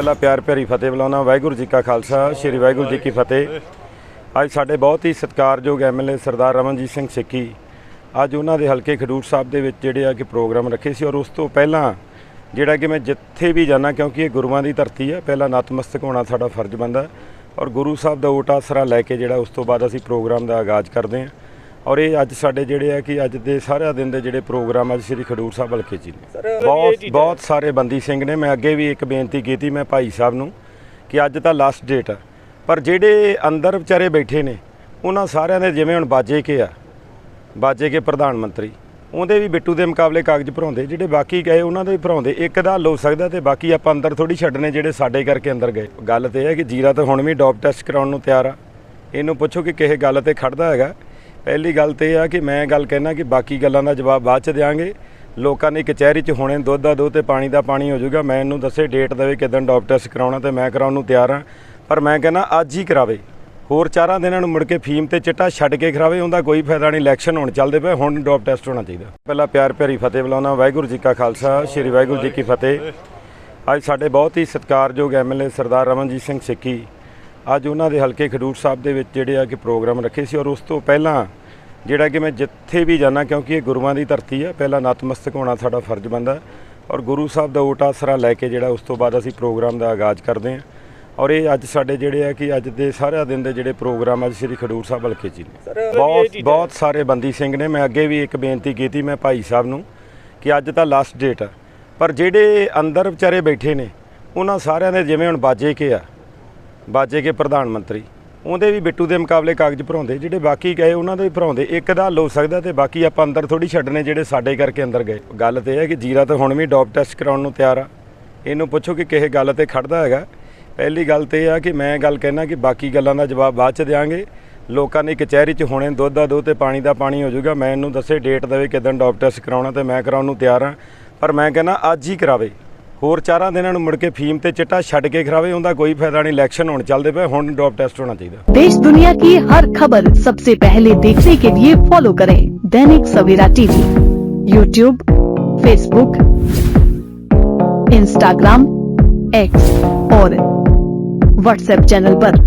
ਪਹਿਲਾਂ ਪਿਆਰ ਭਰੀ ਫਤਿਹ ਬੁਲਾਉਣਾ ਵਾਹਿਗੁਰੂ ਜੀ ਕਾ ਖਾਲਸਾ, ਸ੍ਰੀ ਵਾਹਿਗੁਰੂ ਜੀ ਕੀ ਫਤਿਹ। ਅੱਜ ਸਾਡੇ ਬਹੁਤ ਹੀ ਸਤਿਕਾਰਯੋਗ ਐਮਐਲਏ ਸਰਦਾਰ ਰਮਨਜੀਤ ਸਿੰਘ ਸਿੱਕੀ ਅੱਜ ਉਹਨਾਂ ਦੇ ਹਲਕੇ ਖਡੂਰ ਸਾਹਿਬ ਦੇ ਵਿੱਚ ਜਿਹੜੇ ਆ ਕਿ ਪ੍ਰੋਗਰਾਮ ਰੱਖੇ ਸੀ ਔਰ ਉਸ ਤੋਂ ਪਹਿਲਾਂ ਜਿਹੜਾ ਕਿ ਮੈਂ ਜਿੱਥੇ ਵੀ ਜਾਣਾ ਕਿਉਂਕਿ ਇਹ ਗੁਰੂਆਂ ਦੀ ਧਰਤੀ ਹੈ, ਪਹਿਲਾਂ ਨਤਮਸਤਕ ਹੋਣਾ ਸਾਡਾ ਫਰਜ਼ ਬਣਦਾ ਔਰ ਗੁਰੂ ਸਾਹਿਬ ਦਾ ਓਟ ਆਸਰਾ ਲੈ ਕੇ ਜਿਹੜਾ ਉਸ ਤੋਂ ਬਾਅਦ ਅਸੀਂ ਪ੍ਰੋਗਰਾਮ ਦਾ ਆਗਾਜ਼ ਕਰਦੇ ਹਾਂ। ਔਰ ਇਹ ਅੱਜ ਸਾਡੇ ਜਿਹੜੇ ਆ ਕਿ ਅੱਜ ਦੇ ਸਾਰਿਆਂ ਦਿਨ ਦੇ ਜਿਹੜੇ ਪ੍ਰੋਗਰਾਮ ਅੱਜ ਸ੍ਰੀ ਖਡੂਰ ਸਾਹਿਬ ਹਲਕੇ ਹੀ ਨੇ। ਬਹੁਤ ਬਹੁਤ ਸਾਰੇ ਬੰਦੀ ਸਿੰਘ ਨੇ ਮੈਂ ਅੱਗੇ ਵੀ ਇੱਕ ਬੇਨਤੀ ਕੀਤੀ ਮੈਂ ਭਾਈ ਸਾਹਿਬ ਨੂੰ ਕਿ ਅੱਜ ਤਾਂ ਲਾਸਟ ਡੇਟ ਆ। ਪਰ ਜਿਹੜੇ ਅੰਦਰ ਵਿਚਾਰੇ ਬੈਠੇ ਨੇ ਉਹਨਾਂ ਸਾਰਿਆਂ ਦੇ ਜਿਵੇਂ ਹੁਣ ਬਾਜੇ ਕੇ ਆ ਬਾਜੇ ਕੇ ਪ੍ਰਧਾਨ ਮੰਤਰੀ ਉਹਦੇ ਵੀ ਬਿੱਟੂ ਦੇ ਮੁਕਾਬਲੇ ਕਾਗਜ਼ ਭਰਾਉਂਦੇ ਜਿਹੜੇ ਬਾਕੀ ਗਏ ਉਹਨਾਂ ਦੇ ਵੀ ਭਰਾਉਂਦੇ ਇੱਕ ਦਾ ਹੱਲ ਹੋ ਸਕਦਾ ਤੇ ਬਾਕੀ ਆਪਾਂ ਅੰਦਰ ਥੋੜੀ ਛੱਡਨੇ ਜਿਹੜੇ ਸਾਡੇ ਕਰਕੇ ਅੰਦਰ ਗਏ। ਗੱਲ ਤੇ ਇਹ ਹੈ ਕਿ ਜੀਰਾ ਤਾਂ ਹੁਣ ਵੀ ਡੋਪ ਟੈਸਟ ਕਰਾਉਣ ਨੂੰ ਤਿਆਰ ਆ। ਇਹਨੂੰ ਪੁੱਛੋ ਕਿ ਕਿਸੇ ਗੱਲ ਤੇ ਖੜਦਾ ਹੈਗਾ। ਪਹਿਲੀ ਗੱਲ ਤੇ ਇਹ ਆ ਕਿ ਮੈਂ ਗੱਲ ਕਹਿਣਾ ਕਿ ਬਾਕੀ ਗੱਲਾਂ ਦਾ ਜਵਾਬ ਬਾਅਦ ਚ ਦੇਾਂਗੇ ਲੋਕਾਂ ਨੇ ਕਚਹਿਰੀ ਚ ਹੋਣੇ ਦੁੱਧ ਦਾ ਦੁੱਧ ਤੇ ਪਾਣੀ ਦਾ ਪਾਣੀ ਹੋ ਜਾਊਗਾ। ਮੈਂ ਇਹਨੂੰ ਦੱਸੇ ਡੇਟ ਦੇਵੇ ਕਿਦਾਂ ਡੋਪ ਟੈਸਟ ਕਰਾਉਣਾ ਤੇ ਮੈਂ ਕਰਾਉਣ ਨੂੰ ਤਿਆਰ ਹਾਂ। ਪਰ ਮੈਂ ਕਹਿੰਦਾ ਅੱਜ ਹੀ ਕਰਾਵੇ। ਹੋਰ ਚਾਰਾਂ ਦਿਨਾਂ ਨੂੰ ਮੁੜ ਕੇ ਫੀਮ ਤੇ ਚਿੱਟਾ ਛੱਡ ਕੇ ਖਰਾਵੇ ਉਹਦਾ ਕੋਈ ਫਾਇਦਾ ਨਹੀਂ। ਇਲੈਕਸ਼ਨ ਹੁਣ ਚੱਲਦੇ ਪਏ, ਹੁਣ ਡੋਪ ਟੈਸਟ ਹੋਣਾ ਚਾਹੀਦਾ। ਪਹਿਲਾਂ ਪਿਆਰ ਭਰੀ ਫਤਿਹ ਬੁਲਾਉਣਾ। ਵਾਹਿਗੁਰੂ ਜੀ ਕਾ ਖਾਲਸਾ, ਸ੍ਰੀ ਵਾਹਿਗੁਰੂ ਜੀ ਕੀ ਫਤਿਹ। ਅੱਜ ਸਾਡੇ ਬਹੁਤ ਹੀ ਸਤਿਕਾਰਯੋਗ ਐਮਐਲਏ ਸਰਦਾਰ ਰਮਨਜੀਤ ਸਿੰਘ ਸਿੱਕੀ ਅੱਜ ਉਹਨਾਂ ਦੇ ਹਲਕੇ ਖਡੂਰ ਸਾਹਿਬ ਦੇ ਵਿੱਚ ਜਿਹੜੇ ਆ ਕਿ ਪ੍ਰੋਗਰਾਮ ਰੱਖੇ ਸੀ ਔਰ ਉਸ ਤੋਂ ਪਹਿਲਾਂ ਜਿਹੜਾ ਕਿ ਮੈਂ ਜਿੱਥੇ ਵੀ ਜਾਣਾ ਕਿਉਂਕਿ ਇਹ ਗੁਰੂਆਂ ਦੀ ਧਰਤੀ ਹੈ ਪਹਿਲਾਂ ਨਤਮਸਤਕ ਹੋਣਾ ਸਾਡਾ ਫਰਜ਼ ਬਣਦਾ ਔਰ ਗੁਰੂ ਸਾਹਿਬ ਦਾ ਓਟ ਆਸਰਾ ਲੈ ਕੇ ਜਿਹੜਾ ਉਸ ਤੋਂ ਬਾਅਦ ਅਸੀਂ ਪ੍ਰੋਗਰਾਮ ਦਾ ਆਗਾਜ਼ ਕਰਦੇ ਹਾਂ। ਔਰ ਇਹ ਅੱਜ ਸਾਡੇ ਜਿਹੜੇ ਆ ਕਿ ਅੱਜ ਦੇ ਸਾਰਿਆਂ ਦਿਨ ਦੇ ਜਿਹੜੇ ਪ੍ਰੋਗਰਾਮ ਅੱਜ ਸ੍ਰੀ ਖਡੂਰ ਸਾਹਿਬ ਹਲਕੇ ਹੀ ਨੇ। ਬਹੁਤ ਬਹੁਤ ਸਾਰੇ ਬੰਦੀ ਸਿੰਘ ਨੇ ਮੈਂ ਅੱਗੇ ਵੀ ਇੱਕ ਬੇਨਤੀ ਕੀਤੀ ਮੈਂ ਭਾਈ ਸਾਹਿਬ ਨੂੰ ਕਿ ਅੱਜ ਤਾਂ ਲਾਸਟ ਡੇਟ ਆ। ਪਰ ਜਿਹੜੇ ਅੰਦਰ ਵਿਚਾਰੇ ਬੈਠੇ ਨੇ ਉਹਨਾਂ ਸਾਰਿਆਂ ਦੇ ਜਿਵੇਂ ਹੁਣ ਬਾਜੇ ਕੇ ਆ ਬਾਜੇ ਕੇ ਪ੍ਰਧਾਨ ਮੰਤਰੀ। ਉਹਦੇ ਵੀ ਬਿੱਟੂ ਦੇ ਮੁਕਾਬਲੇ ਕਾਗਜ਼ ਭਰਾਉਂਦੇ ਜਿਹੜੇ ਬਾਕੀ ਗਏ ਉਹਨਾਂ ਦੇ ਵੀ ਭਰਾਉਂਦੇ ਇੱਕ ਦਾ ਹੱਲ ਹੋ ਸਕਦਾ ਤੇ ਬਾਕੀ ਆਪਾਂ ਅੰਦਰ ਥੋੜੀ ਛੱਡਨੇ ਜਿਹੜੇ ਸਾਡੇ ਕਰਕੇ ਅੰਦਰ ਗਏ। ਗੱਲ ਤੇ ਇਹ ਹੈ ਕਿ ਜੀਰਾ ਤਾਂ ਹੁਣ ਵੀ ਡੋਪ ਟੈਸਟ ਕਰਾਉਣ ਨੂੰ ਤਿਆਰ ਆ। ਇਹਨੂੰ ਪੁੱਛੋ ਕਿ ਕਿਸੇ ਗੱਲ ਤੇ ਖੜਦਾ ਹੈਗਾ। ਪਹਿਲੀ ਗੱਲ ਤੇ ਇਹ ਆ ਕਿ ਮੈਂ ਗੱਲ ਕਹਿਣਾ ਕਿ ਬਾਕੀ ਗੱਲਾਂ ਦਾ ਜਵਾਬ ਬਾਅਦ ਚ ਦੇਾਂਗੇ ਲੋਕਾਂ ਨੇ ਕਚਹਿਰੀ ਚ ਹੋਣੇ, ਦੁੱਧ ਦਾ ਦੁੱਧ ਤੇ ਪਾਣੀ ਦਾ ਪਾਣੀ ਹੋ ਜਾਊਗਾ। ਮੈਂ ਇਹਨੂੰ ਦੱਸੇ ਡੇਟ ਦੇਵੇ ਕਿਦਾਂ ਡੋਪ ਟੈਸਟ ਕਰਾਉਣਾ ਤੇ ਮੈਂ ਕਰਾਉਣ ਨੂੰ ਤਿਆਰ ਆ। ਪਰ ਮੈਂ ਕਹਿੰਦਾ ਅੱਜ ਹੀ ਕਰਾਵੇ। ਹੋਰ ਚਾਰਾਂ ਦਿਨਾਂ ਨੂੰ ਮੁੜ ਕੇ ਫੀਮ ਤੇ ਚਿੱਟਾ ਛੱਡ ਕੇ ਖਰਾਵੇ ਉਹਦਾ ਕੋਈ ਫਾਇਦਾ ਨਹੀਂ ਇਲੈਕਸ਼ਨ ਹੁਣ ਚੱਲਦੇ ਪਏ ਹੁਣ ਡੋਪ ਟੈਸਟ ਹੋਣਾ ਚਾਹੀਦਾ देश दुनिया की हर खबर सबसे पहले देखने के लिए फॉलो करें Dainik Savera TV YouTube Facebook Instagram X और व्हाट्सएप चैनल पर।